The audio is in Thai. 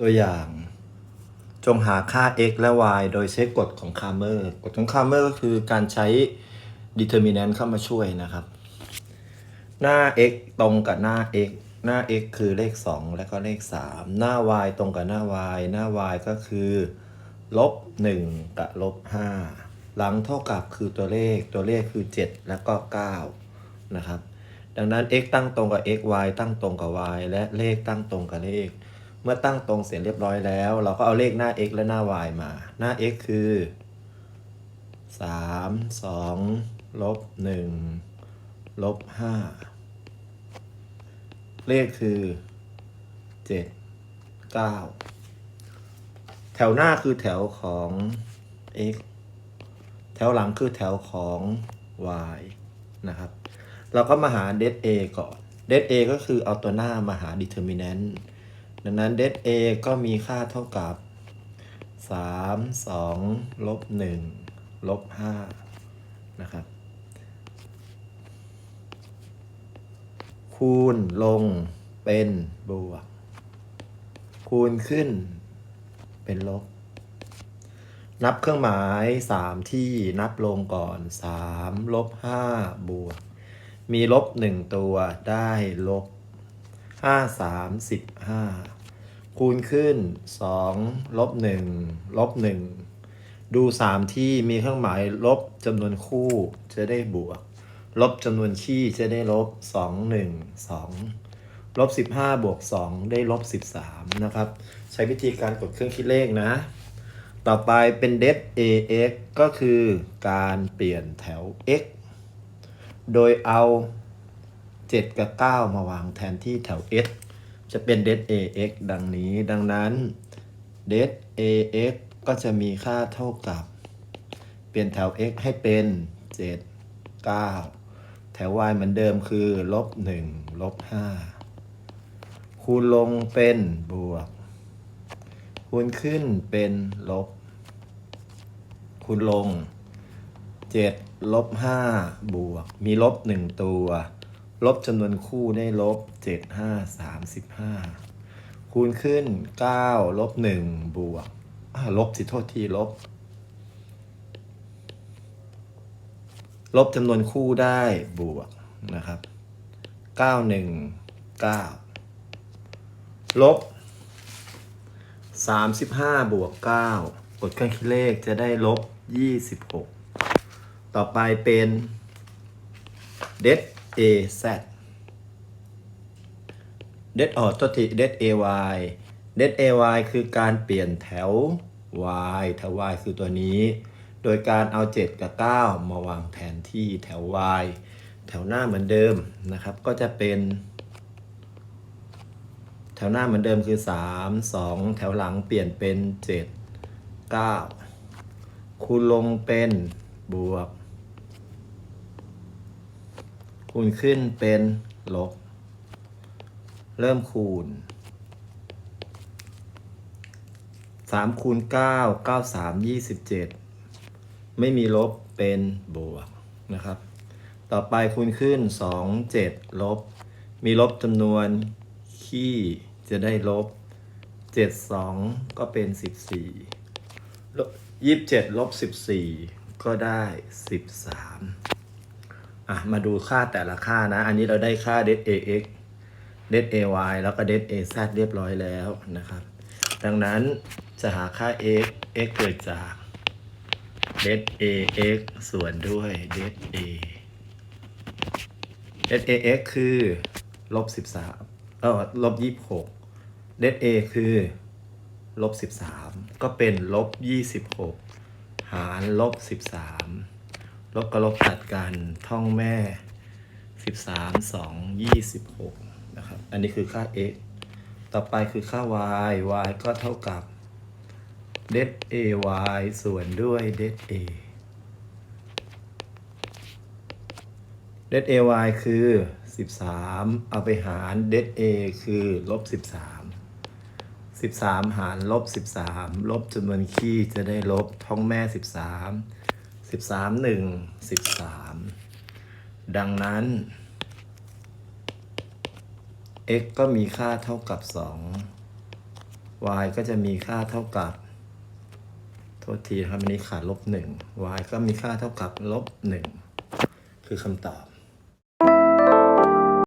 ตัวอย่าง จงหาค่า x และ y โดยใช้กฎของคาร์เมอร์กฎของคาร์เมอร์ก็คือการใช้ determinant เข้ามาช่วยนะครับ หน้า x ตรงกับหน้า x หน้า x คือเลข 2 และก็เลข 3 หน้า y ตรงกับหน้า y หน้า y ก็คือลบ1กับลบ5หลังเท่ากับคือตัวเลขตัวเลขคือ 7 แล้วก็ 9 นะครับ ดังนั้น x ตั้งตรงกับ x y ตั้งตรงกับ y และเลขตั้งตรงกับเลข เมื่อตั้งตรงเสร็จเรียบร้อยแล้ว เราก็เอาเลขหน้า x และหน้า y มา หน้า x คือ 3 2ลบ1ลบ5เลขคือ 7 9 แถวหน้าคือแถวของ x แถวหลังคือแถวของ y นะครับ เราก็มาหา det a ก่อน det a ก็คือเอาตัวหน้ามาหา determinant ดังนั้น det a ก็มีค่าเท่ากับ 3 2ลบ1ลบ5นะครับ คูณลงเป็นบวก คูณขึ้นเป็นลบ นับเครื่องหมาย 3 ที่นับลงก่อน 3 ลบ 5 บวก มีลบ 1 ตัวได้ลบ 5 3 15 คูณขึ้น 2 ลบ 1 ลบ 1 ดู 3 ที่มีเครื่องหมายลบจำนวนคู่จะได้บวก ลบจำนวนขี้จะได้ลบ 2 1 2 ลบ 15 บวก 2 ได้ลบ 13 นะครับ ใช้วิธีการกดเครื่องคิดเลขนะ ต่อไปเป็น det ax ก็คือการเปลี่ยนแถว x โดยเอา 7 กับ 9 มาวางแทนที่แถว s จะเป็น det ax ดังนี้ ดังนั้น det ax ก็จะมีค่าเท่ากับ เปลี่ยนแถว x ให้เป็น 7 9 แถว y เหมือนเดิมคือลบ1ลบ5คูณลงเป็นบวก คูณขึ้นเป็นลบ คูณลง 7 ลบ 5 บวก มีลบ 1 ตัว ลบจำนวนคู่ได้ลบ 7 5 35 คูณขึ้น 9 ลบ 1 บวกลบสิโทษทีลบ ลบจำนวนคู่ได้บวกนะครับ 9 1 9 ลบ 35 บวก 9 กดเครื่องคิดเลขจะได้ลบ 26 ต่อไปเป็น det a z det ออตัวที det a y det a y คือการเปลี่ยนแถว y แถว y คือตัวนี้ โดยการเอา 7 กับ 9 มาวางแทนที่แถว y แถวหน้าเหมือนเดิมนะครับ ก็จะเป็น แถวหน้าเหมือนเดิมคือ 3 2 แถวหลังเปลี่ยนเป็น 7 9 คูณลงเป็นบวก คูณขึ้นเป็นลบ เริ่มคูณ3คูณ9 9 3 27ไม่มีลบเป็นบวกนะครับ ต่อไปคูณขึ้น2 7ลบ มีลบจำนวนขี้จะได้ลบ7 2ก็เป็น14ลบ27ลบ14ก็ได้13 อะมาดูค่าแต่ละค่านะ อันนี้เราได้ค่า det ax det ay แล้วก็ det az เรียบร้อยแล้วนะครับ ดังนั้นจะหาค่า x x เกิดจาก det ax ส่วนด้วย det a det ax คือลบ13เออลบ26 det a คือลบ13 ก็เป็นลบ26 หารลบ13 ลบกับลบตัดกันท่องแม่ 13 2 26 นะครับ อันนี้คือค่า x ต่อไปคือค่า y y ก็เท่ากับ det ay ส่วนด้วย det a det ay คือ 13 เอาไปหาร det a คือลบ 13 13 หารลบ 13 ลบจำนวนขี้จะได้ลบ ท่องแม่ 13 13 1 13ดังนั้น x ก็มีค่าเท่ากับ2 y ก็จะมีค่าเท่ากับ โทษทีนะครับอันนี้ขาดลบหนึ่ง y ก็มีค่าเท่ากับลบหนึ่งคือคำตอบ